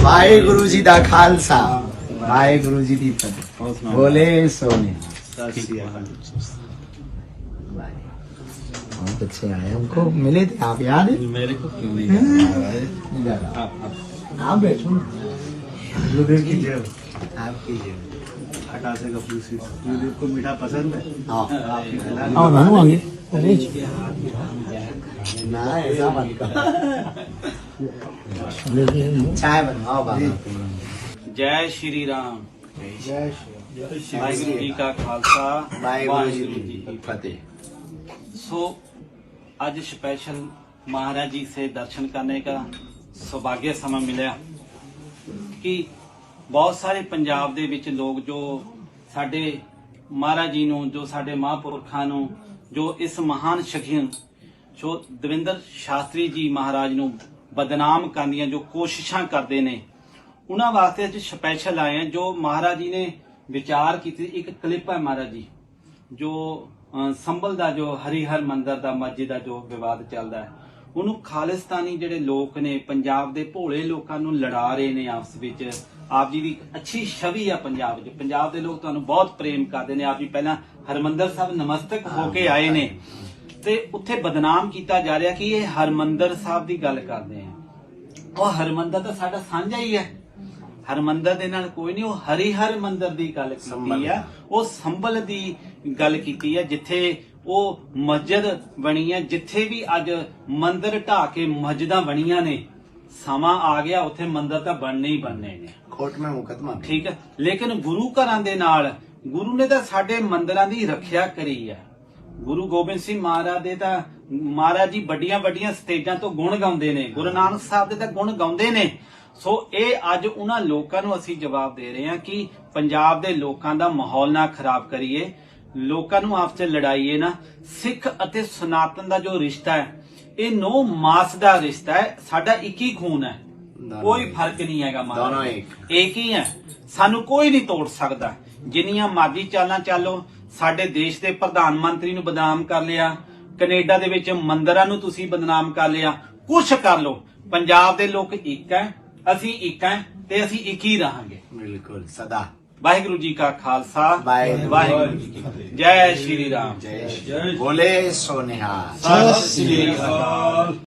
ਵਾਹਿਗੁਰੂ ਜੀ ਦਾ ਖਾਲਸਾ ਵਾਹਿਗੁਰੂ ਜੀ ਦੀ ਫਤਿਹ ਬੋਲੇ ਸੋਨੇ बहुत अच्छे आए हमको मिले थे आप याद है मेरे को क्यों नहीं इधर आओ। आप आप आप बैठो ना। गुरुदेव की जय आपकी जय। हटा से कपूर सी गुरुदेव को मीठा पसंद है आओ आप ही खिला आओ नानू आगे अरे ना ऐसा मत करो चाय बनवाओ बाबा ਜੈ ਸ਼੍ਰੀ ਰਾਮ जय ਵਾਹਿਗੁਰੂ ਜੀ ਕਾ ਖਾਲਸਾ वाहिगुरु जी की फतेह सो आज स्पेशल महाराज जी से दर्शन करने का सौभाग्य समय मिला ਕਿ ਬਹੁਤ ਸਾਰੇ ਪੰਜਾਬ ਦੇ ਵਿੱਚ ਲੋਕ ਜੋ ਸਾਡੇ ਮਹਾਰਾਜ ਜੀ ਨੂੰ ਜੋ ਸਾਡੇ ਮਹਾਂਪੁਰਖਾਂ ਨੂੰ ਜੋ ਇਸ ਮਹਾਨ ਸ਼ਖੀਨ ਜੋ ਦਵਿੰਦਰ ਸ਼ਾਸਤਰੀ ਜੀ ਮਹਾਰਾਜ ਨੂੰ ਬਦਨਾਮ ਕਰਨ ਦੀਆਂ ਜੋ ਕੋਸ਼ਿਸ਼ਾਂ ਕਰਦੇ ਨੇ। ਉਹਨਾਂ ਵਾਸਤੇ ਅੱਜ ਸਪੈਸ਼ਲ ਆਏ ਆ ਜੋ ਮਹਾਰਾਜ ਜੀ ਨੇ ਵਿਚਾਰ ਕੀਤੀ। ਇੱਕ ਕਲਿੱਪ ਹੈ ਮਹਾਰਾਜ ਜੀ ਜੋ ਅਹ, ਸੰਭਲ ਦਾ ਜੋ ਹਰੀਹਰ ਮੰਦਰ ਦਾ ਮਸਜਿਦ ਦਾ ਜੋ ਵਿਵਾਦ ਚੱਲਦਾ ਹੈ ਉਹਨੂੰ ਖਾਲਿਸਤਾਨੀ ਜਿਹੜੇ ਲੋਕ ਨੇ ਪੰਜਾਬ ਦੇ ਭੋਲੇ ਲੋਕਾਂ ਨੂੰ ਲੜਾ ਰਹੇ ਨੇ ਆਪਸ ਵਿੱਚ। ਆਪ ਜੀ ਦੀ ਇੱਕ ਅੱਛੀ ਛਵੀ ਆ ਪੰਜਾਬ 'ਚ। ਪੰਜਾਬ ਦੇ ਲੋਕ ਤੁਹਾਨੂੰ ਬਹੁਤ ਪ੍ਰੇਮ ਕਰਦੇ ਨੇ। ਆਪ ਜੀ ਪਹਿਲਾਂ ਹਰਮੰਦਰ ਸਾਹਿਬ ਨਮਸਤਕ ਹੋ ਕੇ ਆਏ ਨੇ। ਤੇ ਉੱਥੇ ਬਦਨਾਮ ਕੀਤਾ ਜਾ ਰਿਹਾ ਕਿ ਇਹ ਹਰਮੰਦਰ ਸਾਹਿਬ ਦੀ ਗੱਲ ਕਰਦੇ ਆ। ਉਹ ਹਰਮੰਦਰ ਤਾਂ ਸਾਡਾ ਸਾਂਝਾ ਹੀ ਹੈ। ਹਰਮੰਦਰ ਦੇ ਨਾਲ ਕੋਈ ਨਹੀਂ ਉਹ ਹਰੀ ਹਰ ਮੰਦਰ ਦੀ ਗੱਲ ਕੀਤੀ ਆ। ਉਹ ਸੰਭਲ ਦੀ ਗੱਲ ਕੀਤੀ ਆ ਜਿੱਥੇ ਉਹ ਮਸਜਿਦ ਬਣੀ ਆ ਜਿੱਥੇ ਵੀ ਅੱਜ ਮੰਦਰ ਢਾ ਕੇ ਮਸਜਿਦਾਂ ਬਣੀਆਂ ਨੇ। ਸਮਾਂ ਆ ਗਿਆ ਉੱਥੇ ਮੰਦਰ ਤਾਂ ਬਣਨੇ ਹੀ ਬਣਨੇ ਨੇ। ਕੋਰਟ ਮੈਂ ਮੁਕਦਮਾ ਠੀਕ ਹੈ ਲੇਕਿਨ ਗੁਰੂ ਘਰਾਂ ਦੇ ਨਾਲ ਗੁਰੂ ਨੇ ਤਾਂ ਸਾਡੇ ਮੰਦਰਾਂ ਦੀ ਰੱਖਿਆ ਕਰੀ ਆ। ਗੁਰੂ ਗੋਬਿੰਦ ਸਿੰਘ ਮਹਾਰਾਜ ਦੇ ਤਾਂ ਮਹਾਰਾਜ ਜੀ ਵੱਡੀਆਂ ਵੱਡੀਆਂ ਸਟੇਜਾਂ ਤੋਂ ਗੁਣ ਗਾਉਂਦੇ ਨੇ ਗੁਰੂ ਨਾਨਕ ਸਾਹਿਬ ਦੇ ਤਾਂ ਗੁਣ ਗਾਉਂਦੇ ਨੇ। ਸੋ ਇਹ ਅੱਜ ਉਹਨਾਂ ਲੋਕਾਂ ਨੂੰ ਅਸੀਂ ਜਵਾਬ ਦੇ ਰਹੇ ਹਾਂ ਕਿ ਪੰਜਾਬ ਦੇ ਲੋਕਾਂ ਦਾ ਮਾਹੌਲ ਨਾ ਖਰਾਬ ਕਰੀਏ ਲੋਕਾਂ ਨੂੰ ਆਪਸ ਵਿੱਚ ਲੜਾਈਏ ਨਾ। ਸਿੱਖ ਅਤੇ ਸਨਾਤਨ ਦਾ ਜੋ ਰਿਸ਼ਤਾ ਹੈ ਇਹ ਨੋ ਮਾਸ ਦਾ ਰਿਸ਼ਤਾ ਹੈ ਸਾਡਾ ਇੱਕ ਹੀ ਖੂਨ ਹੈ। ਕੋਈ ਫ਼ਰਕ ਨਹੀਂ ਹੈਗਾ ਮਹਾਰਾਜ ਦੋਨੋਂ ਇੱਕ। ਇੱਕ ਹੀ ਹੈ। ਸਾਨੂੰ ਕੋਈ ਨਹੀਂ ਤੋੜ ਸਕਦਾ। ਜਿੰਨੀਆਂ ਮਰਜ਼ੀ ਚਾਲਾਂ ਚਾਲੋ ਸਾਡੇ ਦੇਸ਼ ਦੇ ਪ੍ਰਧਾਨ ਮੰਤਰੀ ਨੂੰ ਬਦਨਾਮ ਕਰ ਲਿਆ ਕੈਨੇਡਾ ਦੇ ਵਿੱਚ ਮੰਦਰਾਂ ਨੂੰ ਤੁਸੀਂ ਬਦਨਾਮ ਕਰ ਲਿਆ ਕੁਝ ਕਰ ਲੋ ਪੰਜਾਬ ਦੇ ਲੋਕ ਇੱਕ ਹੈ ਅਸੀਂ ਇੱਕ ਹੈ ਤੇ ਅਸੀਂ ਇੱਕ ਹੀ ਰਹਾਂਗੇ। ਬਿਲਕੁਲ ਸਦਾ। ਵਾਹਿਗੁਰੂ ਜੀ ਕਾ ਖਾਲਸਾ ਵਾਹਿਗੁਰੂ ਜੀ ਕੀ ਫਤਿਹ। ਜੈ ਸ਼੍ਰੀ ਰਾਮ। ਜੈ ਸ਼੍ਰੀ ਬੋਲੇ ਸੋਨਿਹਾ ਸਤਿ ਸ਼੍ਰੀ ਅਕਾਲ।